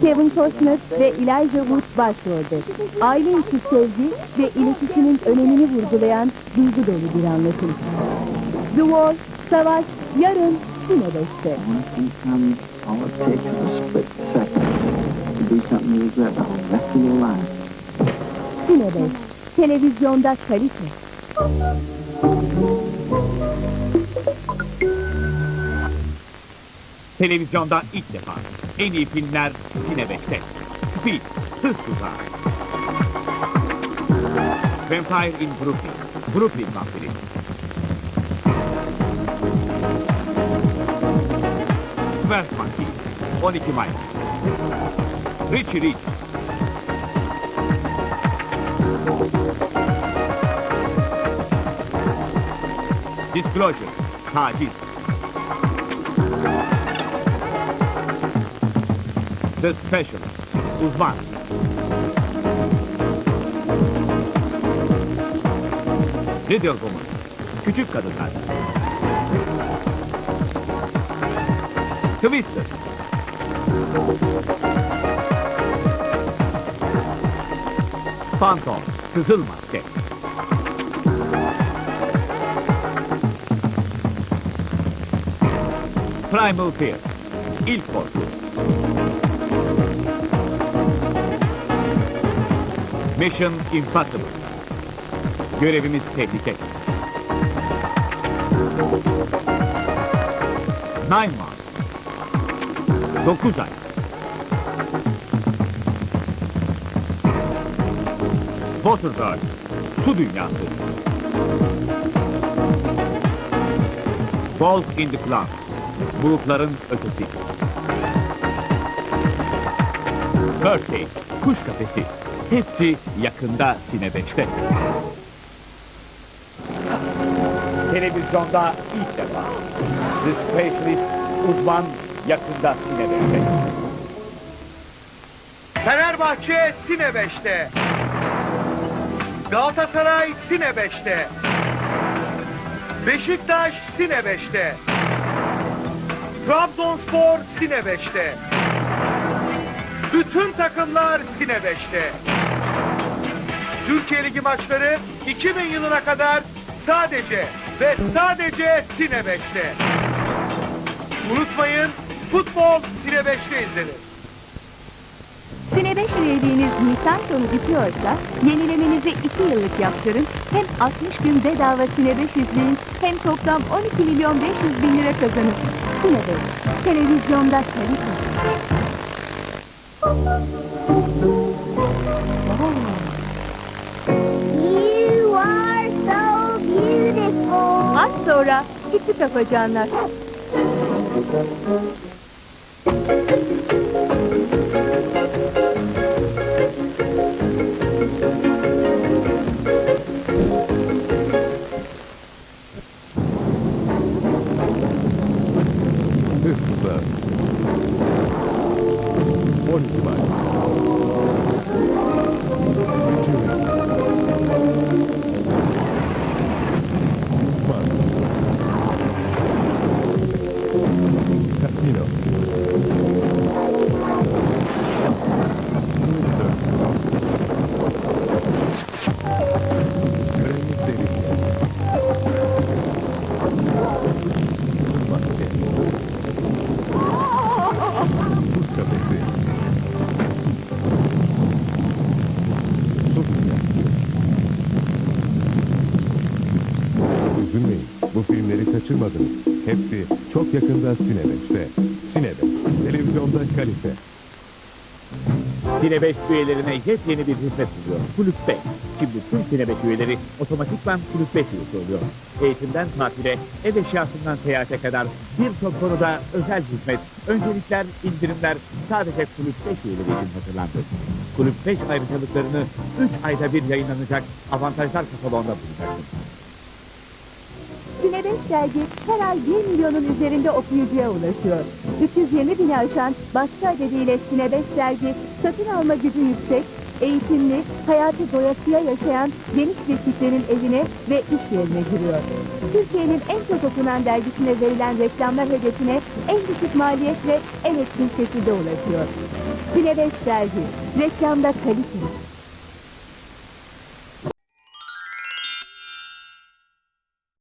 Kevin Costner ve Elijah Wood başrolde. Aile içi sevgi ve iletişimin önemini vurgulayan duygu dolu bir anlatım. The War, Savaş, yarın Sine 5'te. Sometimes all it takes is a split second to do something you regret the whole rest of your life. Sine 5, televizyonda kalite. Televizyonda ilk defa. En iyi filmler Cine 5'te. Speed, Hız Tuzağı. Vampire in Brooklyn, Brooklyn Vampiri. Twelve Monkey, 12 Mayıs. Richie Rich. Disclosure, taciz. The Specialist, uzman. Little Woman, küçük kadınlar. Twister. Phantom, Kızıl Maske. Primal Fear, İlk Korku. Mission Impossible. Görevimiz tehlike. Nine Months. Dokuz ay. Waterworld. Su dünyası. Walk in the Cloud. Bulutların ötesi. Birthday. Kuş kafesi. Hepsi yakında Sine 5'te. Televizyonda ilk defa. The Specialist uzman yakında Sine 5'te. Fenerbahçe Sine 5'te. Galatasaray Sine 5'te. Beşiktaş Sine 5'te. Trabzonspor Sine 5'te. Bütün takımlar Sine 5'te. Türkiye Ligi maçları 2000 yılına kadar sadece ve sadece Sine 5'te. Unutmayın futbol Sine 5'te izlenir. Sine 5 üyeliğiniz Nisan sonu bitiyorsa yenilemenizi 2 yıllık yaptırın. Hem 60 gün bedava Sine 5 izleyin hem toplam 12 milyon 500 bin lira kazanın. Sine 5, televizyonda kalite. Sonra küçük afacanlar. Hızlı. 12 filmleri kaçırmadınız. Hepsi çok yakında Sine 5'te. Sine 5, televizyonda kalite. 5 üyelerine yepyeni bir hizmet sunuyor. Kulüp 5. Şimdi tüm 5 üyeleri otomatikman Kulüp 5 üyesi oluyor. Eğitimden tatile, ev eşyasından seyahate kadar birçok konuda özel hizmet, öncelikler, indirimler sadece Kulüp 5 üyeleri için hazırlandı. Kulüp 5 ayrıcalıklarını 3 ayda bir yayınlanacak avantajlar kataloğunda bulacaksınız. 5 dergi her ay 1 milyonun üzerinde okuyucuya ulaşıyor. 320 bini aşan baskı adediyle Sine 5 dergi satın alma gücü yüksek, eğitimli, hayatı doyasıya yaşayan geniş bir kitlenin evine ve iş yerine giriyor. Türkiye'nin en çok okunan dergisine verilen reklamlar hedefine en düşük maliyetle en etkin şekilde ulaşıyor. Sine 5 dergi, reklamda kalite,